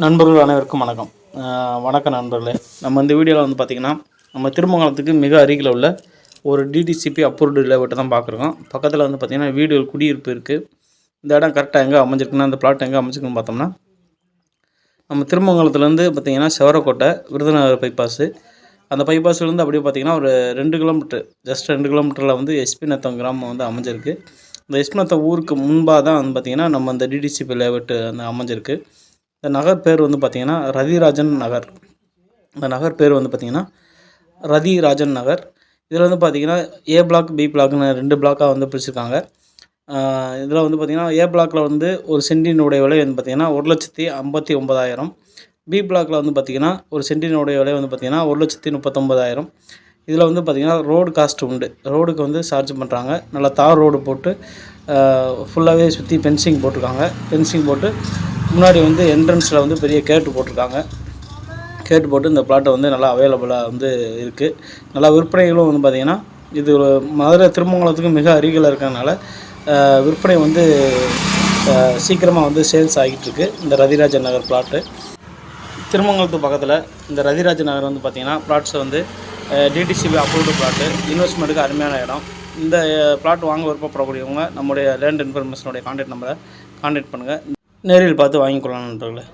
நண்பர்கள் அனைவருக்கும் வணக்கம். வணக்கம் நண்பர்களே. நம்ம இந்த வீடியோவில் வந்து பார்த்திங்கன்னா நம்ம திருமங்கலத்துக்கு மிக அருகில் உள்ள ஒரு டிடிசிபி அப்ரூவ்டு லேஅவுட்டை தான் பார்க்குறோம் பக்கத்தில் வந்து பார்த்திங்கன்னா வீடு குடியிருப்பு இருக்குது இந்த இடம் கரெக்டாக எங்கே அமைஞ்சிருக்குன்னா அந்த பிளாட் எங்கே அமைஞ்சிருக்குன்னு பார்த்தோம்னா நம்ம திருமங்கலத்துலேருந்து பார்த்திங்கன்னா செவரக்கோட்டை விருதுநகர் பைபாஸு அந்த பைபாஸ்லேருந்து அப்படியே பார்த்திங்கன்னா ஒரு ரெண்டு கிலோமீட்டர் ஜஸ்ட் ரெண்டு கிலோமீட்டரில் வந்து எஸ்பி நத்தம் கிராமம் வந்து அமைஞ்சிருக்கு. இந்த எஸ்பி நத்தம் ஊருக்கு முன்பாக தான் வந்து பார்த்திங்கன்னா நம்ம இந்த டிடிசிபி லேஅவுட்டு வந்து அமைஞ்சிருக்கு. இந்த நகர் பேர் வந்து பார்த்திங்கன்னா ரதிராஜன் நகர். இந்த நகர் பேர் வந்து பார்த்திங்கன்னா ரதிராஜன் நகர். இதில் வந்து பார்த்திங்கன்னா ஏ பிளாக் பி பிளாக்னு ரெண்டு பிளாக்காக வந்து பிரிச்சுருக்காங்க. இதில் வந்து பார்த்திங்கன்னா ஏ பிளாக்கில் வந்து ஒரு சென்டினுடைய விலை வந்து பார்த்திங்கன்னா ஒரு லட்சத்தி ஐம்பத்தி ஒம்பதாயிரம் பி பிளாக்கில் வந்து பார்த்திங்கன்னா ஒரு சென்டினுடைய விலை வந்து பார்த்திங்கன்னா ஒரு லட்சத்தி முப்பத்தொம்பதாயிரம் இதில் வந்து பார்த்திங்கன்னா ரோடு காஸ்ட் உண்டு. ரோடுக்கு வந்து சார்ஜ் பண்ணுறாங்க நல்லா தார் ரோடு போட்டு ஃபுல்லாகவே சுற்றி ஃபென்சிங் போட்டிருக்காங்க. ஃபென்சிங் போட்டு முன்னாடி வந்து என்ட்ரன்ஸில் வந்து பெரிய கேட்டு போட்டிருக்காங்க. கேட்டு போட்டு இந்த பிளாட்டை வந்து நல்லா அவைலபிளாக வந்து இருக்குது நல்லா விற்பனைகளும் வந்து பார்த்திங்கன்னா இது மதுரை திருமங்கலத்துக்கு மிக அருகில் இருக்கிறதுனால விற்பனை வந்து சீக்கிரமாக வந்து சேல்ஸ் ஆகிட்டுருக்கு இந்த ரதிராஜன் நகர் பிளாட்டு திருமங்கலத்து பக்கத்தில் இந்த ரதிராஜ நகர் வந்து பார்த்திங்கன்னா பிளாட்ஸ் வந்து டிடிசிபி அப்ரூவ்டு பிளாட்டு இன்வெஸ்ட்மெண்ட்டுக்கு அருமையான இடம். இந்த பிளாட் வாங்க விருப்பப்படக்கூடியவங்க நம்முடைய லேண்ட் இன்ஃபர்மேஷனுடைய கான்டாக்ட் நம்பரை கான்டாக்ட் பண்ணுங்கள் நேரில் பார்த்து வாங்கிக்கொள்ளலாம் நண்பர்களே.